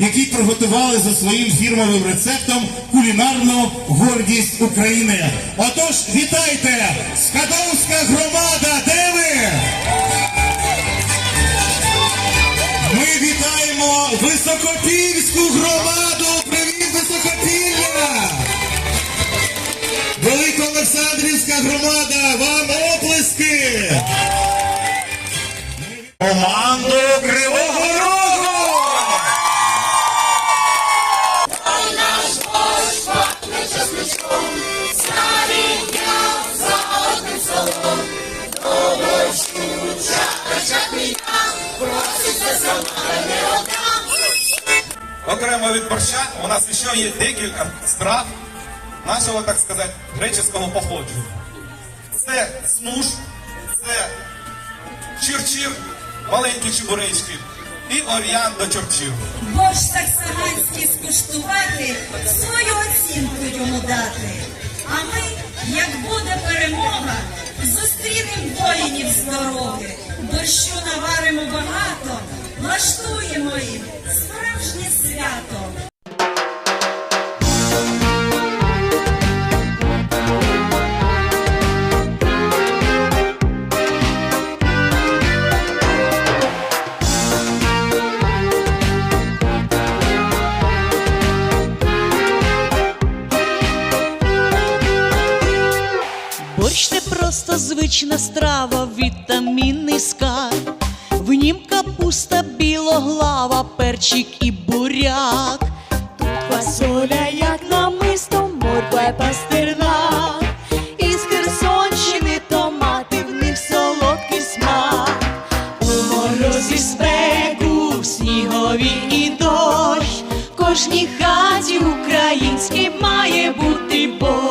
які приготували за своїм фірмовим рецептом кулінарну гордість України. Отож, вітайте! Скадовська громада! Де ви? Ми вітаємо Високопільську громаду! Привіт, Високопілля! Великоолександрівська громада! Вам оплески! Команду Кривого Окремо від борща у нас ще є декілька страв нашого, так сказати, греческого походження. Це смуш, це чирчир, маленькі чебуречки і оріан до чорчів. Борщ саксаганський скуштувати, свою оцінку йому дати. А ми, як буде перемога, зустрінем воїнів з дороги. Борщу наваримо багато, влаштуємо їм справжнє свято. Борщ просто звична страва, вітамінний скарб. В нім капуста, білоглава, перчик і буряк. Тут фасоля, як намисто, морква й пастернак. Із Херсонщини томати, в них солодкий смак. У морозі спеку, в снігові і дощ. В Кожній хаті українській має бути борщ.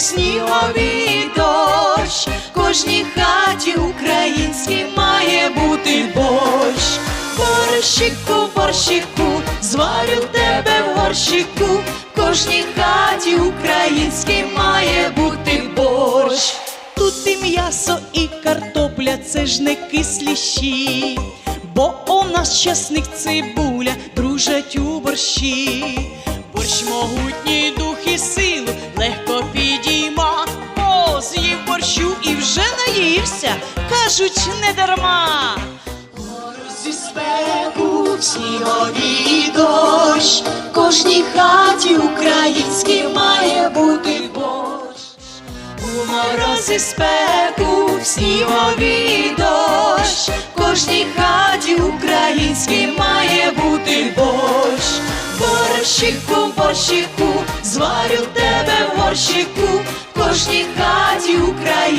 Снігові дощ. Кожній хаті українській має бути борщ. Борщику, борщику, зварю тебе в горщику. Кожній хаті українській має бути борщ. Тут і м'ясо, і картопля, це ж не кисліші, бо у нас часник цибуля дружать у борщі. Борщ могутній дух і силу наївся, кажуть не дарма. Морозі спеку, в снігові дощ, кожній хаті українській має бути борщ. У морозі спеку, в снігові дощ, кожній хаті українській має бути борщ. Борщику, борщику, зварю тебе в горщику, кожній хаті українській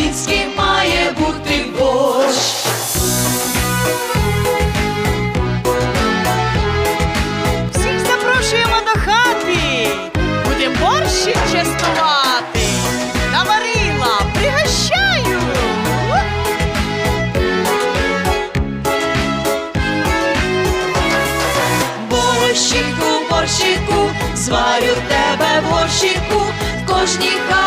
в в кожній хаті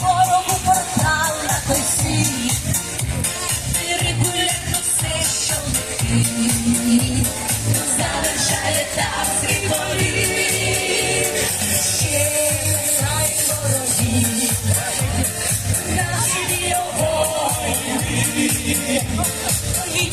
Ворогу портал все, що летить, завершає так світові. Ще знай ворогів, наші огонь, від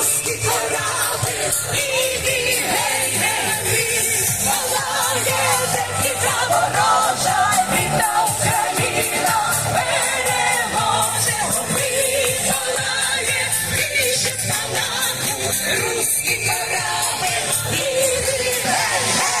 палату, русський і гей, гей, палає Верхівка ворожа, рідна Україна переможе. Горить палає, більше палату, русський корабль, іди, гей, гей.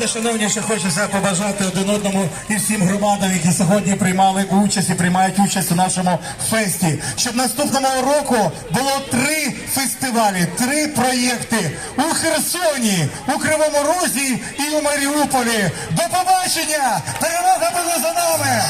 Знаєте, шановні, що хочеться побажати один одному і всім громадам, які сьогодні приймали участь і приймають участь у нашому фесті. Щоб наступного року було три фестивалі, три проєкти у Херсоні, у Кривому Розі і у Маріуполі. До побачення! Перемога буде за нами!